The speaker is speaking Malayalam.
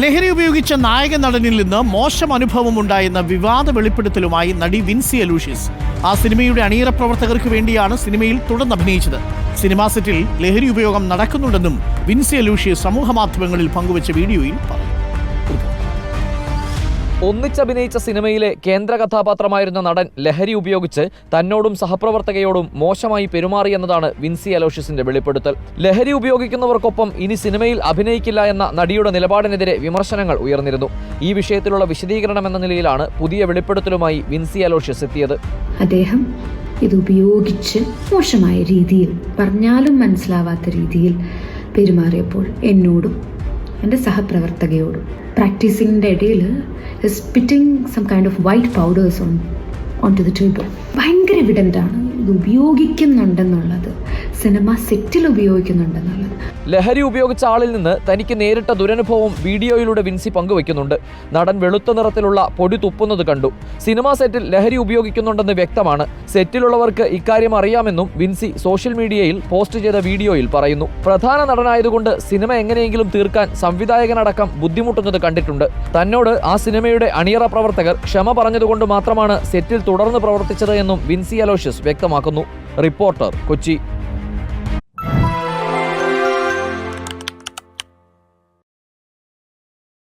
ലഹരി ഉപയോഗിച്ച നായക നടനിൽ നിന്ന് മോശം അനുഭവം ഉണ്ടായെന്ന വിവാദ വെളിപ്പെടുത്തലുമായി നടി വിൻസി അലൂഷ്യസ്. ആ സിനിമയുടെ അണിയറ പ്രവർത്തകർക്ക് വേണ്ടിയാണ് സിനിമയിൽ തുടർന്ന് അഭിനയിച്ചത്. സിനിമാ സെറ്റിൽ ലഹരി ഉപയോഗം നടക്കുന്നുണ്ടെന്നും വിൻസി അലൂഷ്യസ് സമൂഹ മാധ്യമങ്ങളിൽ പങ്കുവച്ച വീഡിയോയിൽ പറഞ്ഞു. ഒന്നിച്ചഭിനയിച്ച സിനിമയിലെ കേന്ദ്ര കഥാപാത്രമായിരുന്ന നടൻ ലഹരി ഉപയോഗിച്ച് തന്നോടും സഹപ്രവർത്തകയോടും മോശമായി പെരുമാറിയെന്നതാണ് വിൻസി അലോഷ്യസിന്റെ വെളിപ്പെടുത്തൽ. ലഹരി ഉപയോഗിക്കുന്നവർക്കൊപ്പം ഇനി സിനിമയിൽ അഭിനയിക്കില്ല എന്ന നടിയുടെ നിലപാടിനെതിരെ വിമർശനങ്ങൾ ഉയർന്നിരുന്നു. ഈ വിഷയത്തിലുള്ള വിശദീകരണം എന്ന നിലയിലാണ് പുതിയ വെളിപ്പെടുത്തലുമായി വിൻസി അലോഷ്യസ് എത്തിയത്. അദ്ദേഹം ഇത് ഉപയോഗിച്ച് മോശമായ രീതിയിൽ പറഞ്ഞാലും മനസ്സിലാവാത്ത രീതിയിൽ പെരുമാറിയപ്പോൾ എന്നോടും എന്റെ സഹപ്രവർത്തകയോടും. പ്രാക്ടീസിങ്ങിന്റെ ഇടയിൽ spitting some kind of white powders on on to the tube ഭയങ്കര എവിഡന്റ് ആണ് ഇത് ഉപയോഗിക്കുന്നുണ്ടെന്നുള്ളത്. സിനിമ സെറ്റിൽ ഉപയോഗിക്കുന്നുണ്ടെന്നുള്ളത് ലഹരി ഉപയോഗിച്ച ആളിൽ നിന്ന് തനിക്ക് നേരിട്ട ദുരനുഭവം വീഡിയോയിലൂടെ വിൻസി പങ്കുവയ്ക്കുന്നുണ്ട്. നടൻ വെളുത്ത നിറത്തിലുള്ള പൊടി തുപ്പുന്നത് കണ്ടു. സിനിമാ സെറ്റിൽ ലഹരി ഉപയോഗിക്കുന്നുണ്ടെന്ന് വ്യക്തമാണ്. സെറ്റിലുള്ളവർക്ക് ഇക്കാര്യം അറിയാമെന്നും വിൻസി സോഷ്യൽ മീഡിയയിൽ പോസ്റ്റ് ചെയ്ത വീഡിയോയിൽ പറയുന്നു. പ്രധാന നടനായതുകൊണ്ട് സിനിമ എങ്ങനെയെങ്കിലും തീർക്കാൻ സംവിധായകനടക്കം ബുദ്ധിമുട്ടുന്നത് കണ്ടിട്ടുണ്ട്. തന്നോട് ആ സിനിമയുടെ അണിയറ പ്രവർത്തകർ ക്ഷമ പറഞ്ഞതുകൊണ്ട് മാത്രമാണ് സെറ്റിൽ തുടർന്ന് പ്രവർത്തിച്ചത് എന്നും വിൻസി അലോഷ്യസ് വ്യക്തമാക്കുന്നു. റിപ്പോർട്ടർ കൊച്ചി.